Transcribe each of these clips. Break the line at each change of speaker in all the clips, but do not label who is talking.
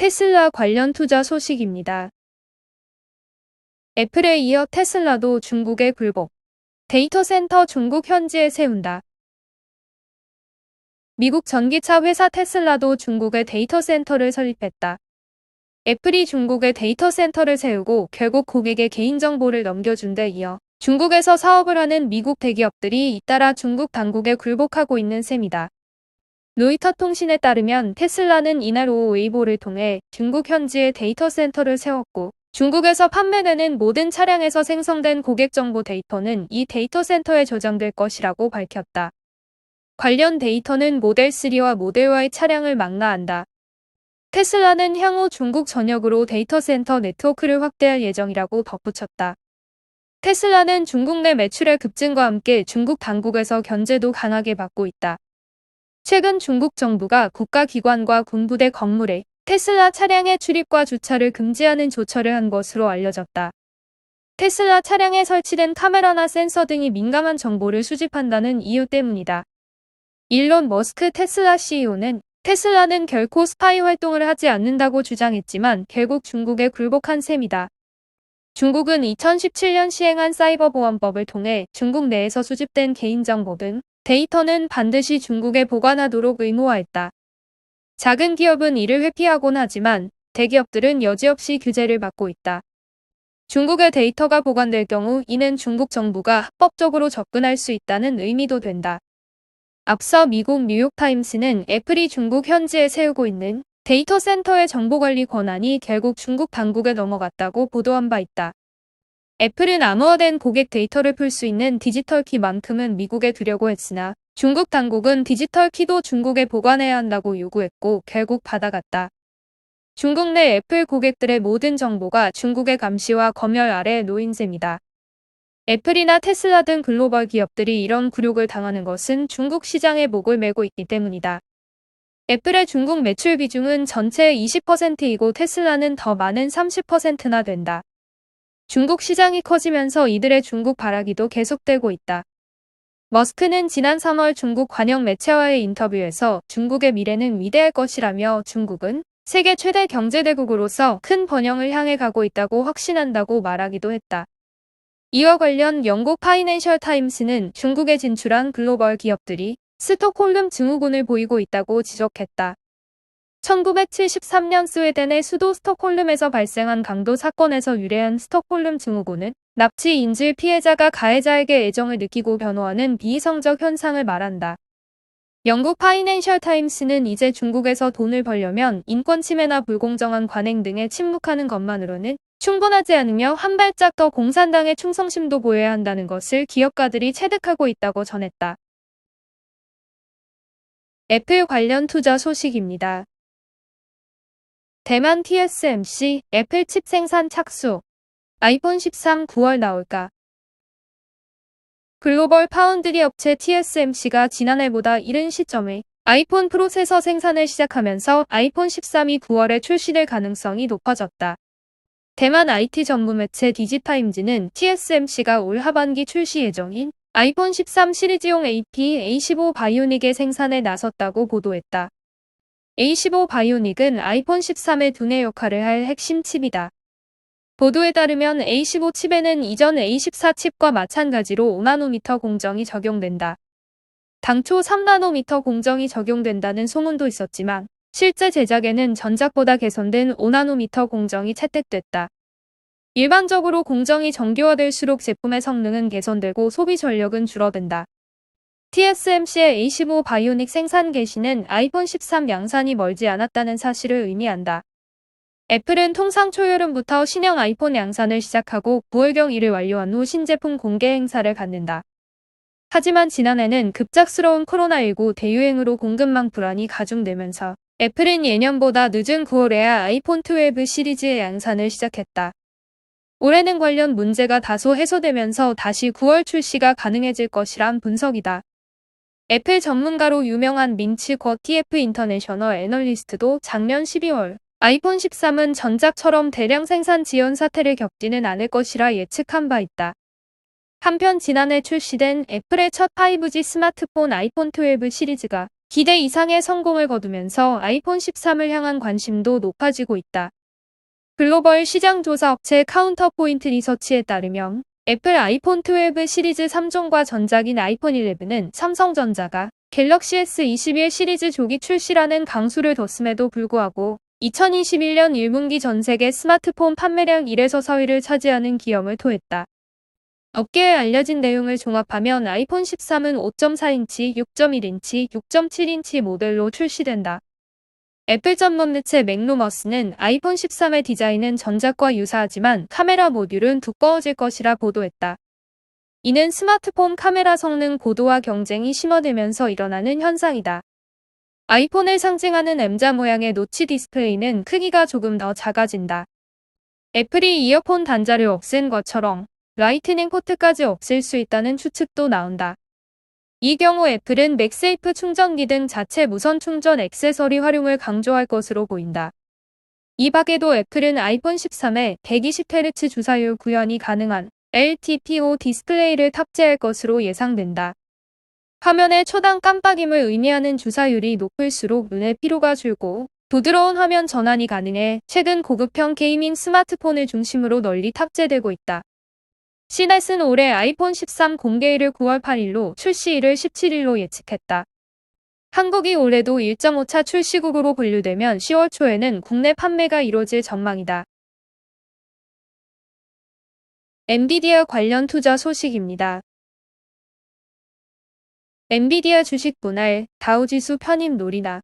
테슬라 관련 투자 소식입니다. 애플에 이어 테슬라도 중국에 굴복. 데이터 센터 중국 현지에 세운다. 미국 전기차 회사 테슬라도 중국에 데이터 센터를 설립했다. 애플이 중국에 데이터 센터를 세우고 결국 고객의 개인정보를 넘겨준 데 이어 중국에서 사업을 하는 미국 대기업들이 잇따라 중국 당국에 굴복하고 있는 셈이다. 로이터 통신에 따르면 테슬라는 이날 오후 웨이보를 통해 중국 현지에 데이터 센터를 세웠고 중국에서 판매되는 모든 차량에서 생성된 고객 정보 데이터는 이 데이터 센터에 저장될 것이라고 밝혔다. 관련 데이터는 모델 3와 모델 Y 차량을 망라한다. 테슬라는 향후 중국 전역으로 데이터 센터 네트워크를 확대할 예정이라고 덧붙였다. 테슬라는 중국 내 매출의 급증과 함께 중국 당국에서 견제도 강하게 받고 있다. 최근 중국 정부가 국가기관과 군부대 건물에 테슬라 차량의 출입과 주차를 금지하는 조처를 한 것으로 알려졌다. 테슬라 차량에 설치된 카메라나 센서 등이 민감한 정보를 수집한다는 이유 때문이다. 일론 머스크 테슬라 CEO는 테슬라는 결코 스파이 활동을 하지 않는다고 주장했지만 결국 중국에 굴복한 셈이다. 중국은 2017년 시행한 사이버보안법을 통해 중국 내에서 수집된 개인정보 등 데이터는 반드시 중국에 보관하도록 의무화했다. 작은 기업은 이를 회피하곤 하지만 대기업들은 여지없이 규제를 받고 있다. 중국의 데이터가 보관될 경우 이는 중국 정부가 합법적으로 접근할 수 있다는 의미도 된다. 앞서 미국 뉴욕타임스는 애플이 중국 현지에 세우고 있는 데이터 센터의 정보관리 권한이 결국 중국 당국에 넘어갔다고 보도한 바 있다. 애플은 암호화된 고객 데이터를 풀 수 있는 디지털 키만큼은 미국에 두려고 했으나 중국 당국은 디지털 키도 중국에 보관해야 한다고 요구했고 결국 받아갔다. 중국 내 애플 고객들의 모든 정보가 중국의 감시와 검열 아래 놓인 셈이다. 애플이나 테슬라 등 글로벌 기업들이 이런 굴욕을 당하는 것은 중국 시장에 목을 메고 있기 때문이다. 애플의 중국 매출 비중은 전체의 20%이고 테슬라는 더 많은 30%나 된다. 중국 시장이 커지면서 이들의 중국 바라기도 계속되고 있다. 머스크는 지난 3월 중국 관영 매체와의 인터뷰에서 중국의 미래는 위대할 것이라며 중국은 세계 최대 경제대국으로서 큰 번영을 향해 가고 있다고 확신한다고 말하기도 했다. 이와 관련 영국 파이낸셜 타임스는 중국에 진출한 글로벌 기업들이 스톡홀름 증후군을 보이고 있다고 지적했다. 1973년 스웨덴의 수도 스톡홀름에서 발생한 강도 사건에서 유래한 스톡홀름 증후군은 납치 인질 피해자가 가해자에게 애정을 느끼고 변호하는 비이성적 현상을 말한다. 영국 파이낸셜 타임스는 이제 중국에서 돈을 벌려면 인권 침해나 불공정한 관행 등에 침묵하는 것만으로는 충분하지 않으며 한 발짝 더 공산당의 충성심도 보여야 한다는 것을 기업가들이 체득하고 있다고 전했다. 애플 관련 투자 소식입니다. 대만 TSMC 애플 칩 생산 착수 아이폰 13 9월 나올까 글로벌 파운드리 업체 TSMC가 지난해보다 이른 시점에 아이폰 프로세서 생산을 시작하면서 아이폰 13이 9월에 출시될 가능성이 높아졌다. 대만 IT 전문 매체 디지타임즈는 TSMC가 올 하반기 출시 예정인 아이폰 13 시리즈용 AP A15 바이오닉의 생산에 나섰다고 보도했다. A15 바이오닉은 아이폰 13의 두뇌 역할을 할 핵심 칩이다. 보도에 따르면 A15 칩에는 이전 A14 칩과 마찬가지로 5나노미터 공정이 적용된다. 당초 3나노미터 공정이 적용된다는 소문도 있었지만 실제 제작에는 전작보다 개선된 5나노미터 공정이 채택됐다. 일반적으로 공정이 정교화될수록 제품의 성능은 개선되고 소비 전력은 줄어든다. TSMC의 A15 바이오닉 생산 개시는 아이폰 13 양산이 멀지 않았다는 사실을 의미한다. 애플은 통상 초여름부터 신형 아이폰 양산을 시작하고 9월경 이를 완료한 후 신제품 공개 행사를 갖는다. 하지만 지난해는 급작스러운 코로나19 대유행으로 공급망 불안이 가중되면서 애플은 예년보다 늦은 9월에야 아이폰 12 시리즈의 양산을 시작했다. 올해는 관련 문제가 다소 해소되면서 다시 9월 출시가 가능해질 것이란 분석이다. 애플 전문가로 유명한 민치 거 TF 인터내셔널 애널리스트도 작년 12월 아이폰 13은 전작처럼 대량 생산 지연 사태를 겪지는 않을 것이라 예측한 바 있다. 한편 지난해 출시된 애플의 첫 5G 스마트폰 아이폰 12 시리즈가 기대 이상의 성공을 거두면서 아이폰 13을 향한 관심도 높아지고 있다. 글로벌 시장 조사 업체 카운터포인트 리서치에 따르면 애플 아이폰 12 시리즈 3종과 전작인 아이폰 11은 삼성전자가 갤럭시 S21 시리즈 조기 출시라는 강수를 뒀음에도 불구하고 2021년 1분기 전 세계 스마트폰 판매량 1에서 4위를 차지하는 기염을 토했다. 업계에 알려진 내용을 종합하면 아이폰 13은 5.4인치, 6.1인치, 6.7인치 모델로 출시된다. 애플 전문 매체 맥로머스는 아이폰 13의 디자인은 전작과 유사하지만 카메라 모듈은 두꺼워질 것이라 보도했다. 이는 스마트폰 카메라 성능 고도화 경쟁이 심화되면서 일어나는 현상이다. 아이폰을 상징하는 M자 모양의 노치 디스플레이는 크기가 조금 더 작아진다. 애플이 이어폰 단자를 없앤 것처럼 라이트닝 포트까지 없앨 수 있다는 추측도 나온다. 이 경우 애플은 맥세이프 충전기 등 자체 무선 충전 액세서리 활용을 강조할 것으로 보인다. 이 밖에도 애플은 아이폰 13에 120Hz 주사율 구현이 가능한 LTPO 디스플레이를 탑재할 것으로 예상된다. 화면의 초당 깜빡임을 의미하는 주사율이 높을수록 눈의 피로가 줄고 부드러운 화면 전환이 가능해 최근 고급형 게이밍 스마트폰을 중심으로 널리 탑재되고 있다. 시넷은 올해 아이폰 13 공개일을 9월 8일로 출시일을 17일로 예측했다. 한국이 올해도 1.5차 출시국으로 분류되면 10월 초에는 국내 판매가 이뤄질 전망이다. 엔비디아 관련 투자 소식입니다. 엔비디아 주식 분할, 다우지수 편입 놀이다.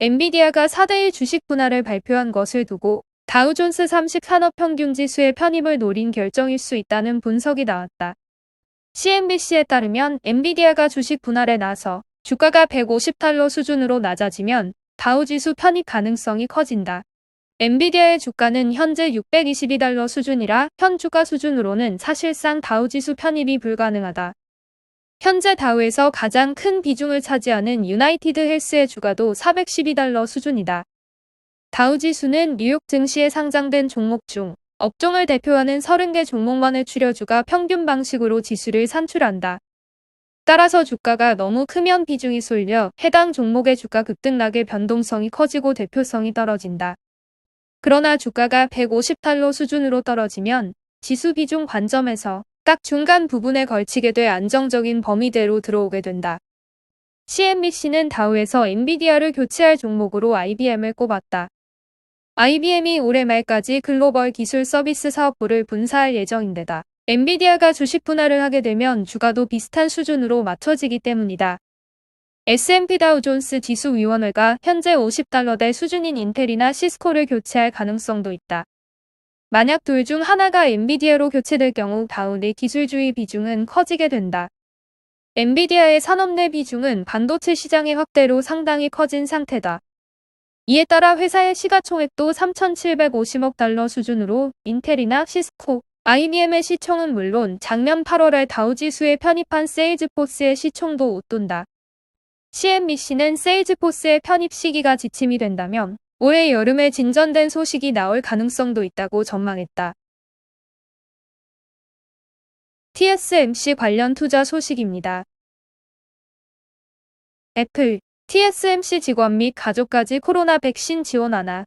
엔비디아가 4대1 주식 분할을 발표한 것을 두고 다우존스 30 산업평균지수의 편입을 노린 결정일 수 있다는 분석이 나왔다. CNBC에 따르면 엔비디아가 주식 분할에 나서 주가가 150달러 수준으로 낮아지면 다우지수 편입 가능성이 커진다. 엔비디아의 주가는 현재 622달러 수준이라 현 주가 수준으로는 사실상 다우지수 편입이 불가능하다. 현재 다우에서 가장 큰 비중을 차지하는 유나이티드 헬스의 주가도 412달러 수준이다. 다우 지수는 뉴욕 증시에 상장된 종목 중 업종을 대표하는 30개 종목만의 추려주가 평균 방식으로 지수를 산출한다. 따라서 주가가 너무 크면 비중이 쏠려 해당 종목의 주가 급등락의 변동성이 커지고 대표성이 떨어진다. 그러나 주가가 150달러 수준으로 떨어지면 지수 비중 관점에서 딱 중간 부분에 걸치게 돼 안정적인 범위대로 들어오게 된다. CNBC는 다우에서 엔비디아를 교체할 종목으로 IBM을 꼽았다. IBM이 올해 말까지 글로벌 기술 서비스 사업부를 분사할 예정인데다 엔비디아가 주식 분할을 하게 되면 주가도 비슷한 수준으로 맞춰지기 때문이다. S&P 다우존스 지수 위원회가 현재 50달러대 수준인 인텔이나 시스코를 교체할 가능성도 있다. 만약 둘 중 하나가 엔비디아로 교체될 경우 다운의 기술주의 비중은 커지게 된다. 엔비디아의 산업 내 비중은 반도체 시장의 확대로 상당히 커진 상태다. 이에 따라 회사의 시가총액도 3,750억 달러 수준으로 인텔이나 시스코, IBM의 시총은 물론 작년 8월에 다우지수에 편입한 세일즈포스의 시총도 웃돈다. CNBC는 세일즈포스의 편입 시기가 지침이 된다면 올해 여름에 진전된 소식이 나올 가능성도 있다고 전망했다. TSMC 관련 투자 소식입니다. 애플, TSMC 직원 및 가족까지 코로나 백신 지원하나.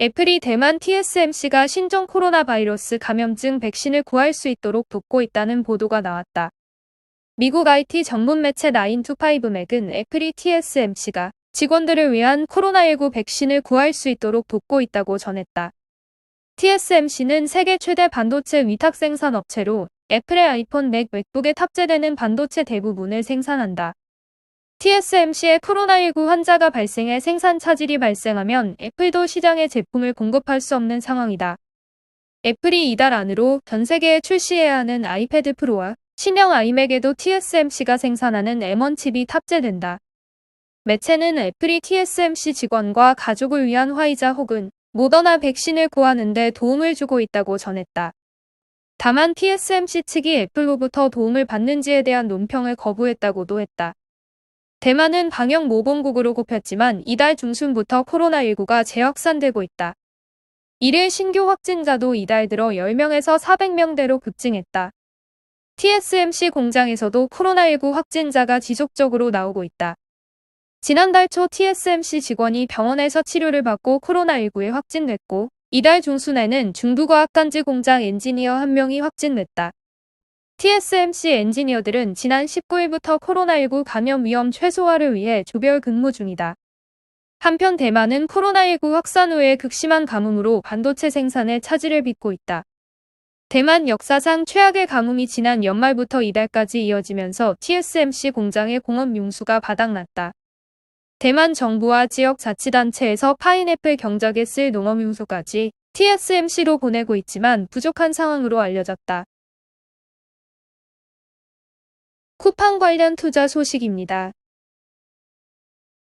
애플이 대만 TSMC가 신종 코로나 바이러스 감염증 백신을 구할 수 있도록 돕고 있다는 보도가 나왔다. 미국 IT 전문 매체 9to5맥은 애플이 TSMC가 직원들을 위한 코로나19 백신을 구할 수 있도록 돕고 있다고 전했다. TSMC는 세계 최대 반도체 위탁 생산 업체로 애플의 아이폰, 맥, 맥북에 탑재되는 반도체 대부분을 생산한다. TSMC의 코로나19 환자가 발생해 생산 차질이 발생하면 애플도 시장에 제품을 공급할 수 없는 상황이다. 애플이 이달 안으로 전 세계에 출시해야 하는 아이패드 프로와 신형 아이맥에도 TSMC가 생산하는 M1 칩이 탑재된다. 매체는 애플이 TSMC 직원과 가족을 위한 화이자 혹은 모더나 백신을 구하는 데 도움을 주고 있다고 전했다. 다만 TSMC 측이 애플로부터 도움을 받는지에 대한 논평을 거부했다고도 했다. 대만은 방역 모범국으로 꼽혔지만 이달 중순부터 코로나19가 재확산되고 있다. 이를 신규 확진자도 이달 들어 10명에서 400명대로 급증했다. TSMC 공장에서도 코로나19 확진자가 지속적으로 나오고 있다. 지난달 초 TSMC 직원이 병원에서 치료를 받고 코로나19에 확진됐고, 이달 중순에는 중부과학단지 공장 엔지니어 한 명이 확진됐다. TSMC 엔지니어들은 지난 19일부터 코로나19 감염 위험 최소화를 위해 조별 근무 중이다. 한편 대만은 코로나19 확산 후에 극심한 가뭄으로 반도체 생산에 차질을 빚고 있다. 대만 역사상 최악의 가뭄이 지난 연말부터 이달까지 이어지면서 TSMC 공장의 공업 용수가 바닥났다. 대만 정부와 지역 자치단체에서 파인애플 경작에 쓸 농업용수까지 TSMC로 보내고 있지만 부족한 상황으로 알려졌다. 쿠팡 관련 투자 소식입니다.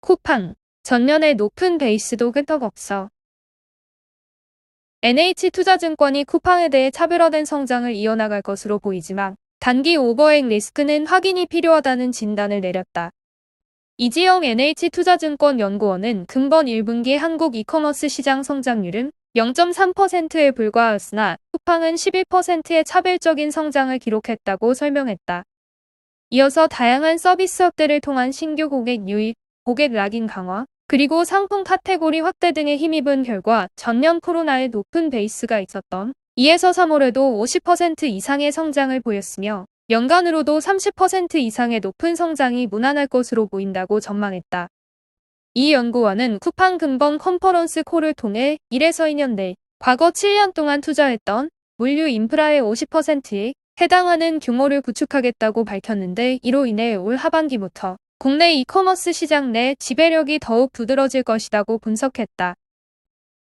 쿠팡, 전년의 높은 베이스도 끄떡없어. NH투자증권이 쿠팡에 대해 차별화된 성장을 이어나갈 것으로 보이지만 단기 오버행 리스크는 확인이 필요하다는 진단을 내렸다. 이지영 NH투자증권 연구원은 금번 1분기 한국 이커머스 시장 성장률은 0.3%에 불과하였으나 쿠팡은 11%의 차별적인 성장을 기록했다고 설명했다. 이어서 다양한 서비스업들을 통한 신규 고객 유입, 고객 락인 강화, 그리고 상품 카테고리 확대 등에 힘입은 결과 전년 코로나의 높은 베이스가 있었던 2에서 3월에도 50% 이상의 성장을 보였으며 연간으로도 30% 이상의 높은 성장이 무난할 것으로 보인다고 전망했다. 이 연구원은 쿠팡 근본 컨퍼런스 콜을 통해 1에서 2년 내 과거 7년 동안 투자했던 물류 인프라의 50%에 해당하는 규모를 구축하겠다고 밝혔는데 이로 인해 올 하반기부터 국내 이커머스 시장 내 지배력이 더욱 두드러질 것이라고 분석했다.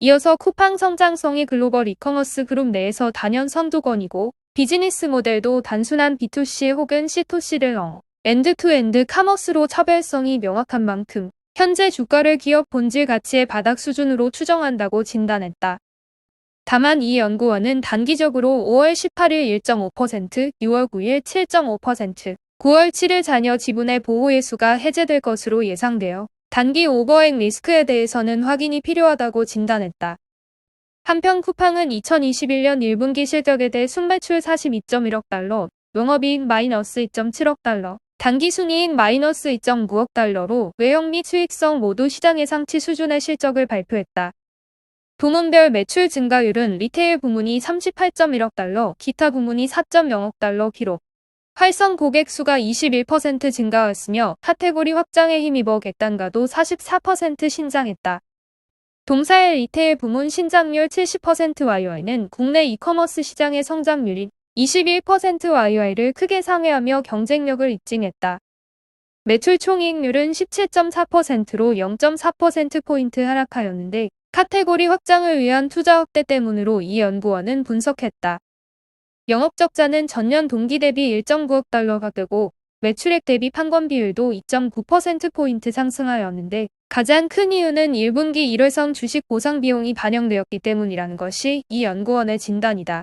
이어서 쿠팡 성장성이 글로벌 이커머스 그룹 내에서 단연 선두권이고 비즈니스 모델도 단순한 B2C 혹은 C2C를 어 엔드투엔드 카머스로 차별성이 명확한 만큼 현재 주가를 기업 본질 가치의 바닥 수준으로 추정한다고 진단했다. 다만 이 연구원은 단기적으로 5월 18일 1.5%, 6월 9일 7.5%, 9월 7일 자녀 지분의 보호예수가 해제될 것으로 예상되어 단기 오버행 리스크에 대해서는 확인이 필요하다고 진단했다. 한편 쿠팡은 2021년 1분기 실적에 대해 순매출 42.1억 달러, 영업이익 마이너스 2.7억 달러, 단기 순이익 마이너스 2.9억 달러로 외형 및 수익성 모두 시장 예상치 수준의 실적을 발표했다. 부문별 매출 증가율은 리테일 부문이 38.1억 달러, 기타 부문이 4.0억 달러 기록. 활성 고객 수가 21% 증가하였으며 카테고리 확장에 힘입어 객단가도 44% 신장했다. 동사의 리테일 부문 신장률 70% YY는 국내 이커머스 시장의 성장률인 21% YY를 크게 상회하며 경쟁력을 입증했다. 매출 총이익률은 17.4%로 0.4%포인트 하락하였는데 카테고리 확장을 위한 투자 확대 때문으로 이 연구원은 분석했다. 영업적자는 전년 동기 대비 1.9억 달러가 되고 매출액 대비 판권 비율도 2.9%포인트 상승하였는데 가장 큰 이유는 1분기 1회성 주식 보상 비용이 반영되었기 때문이라는 것이 이 연구원의 진단이다.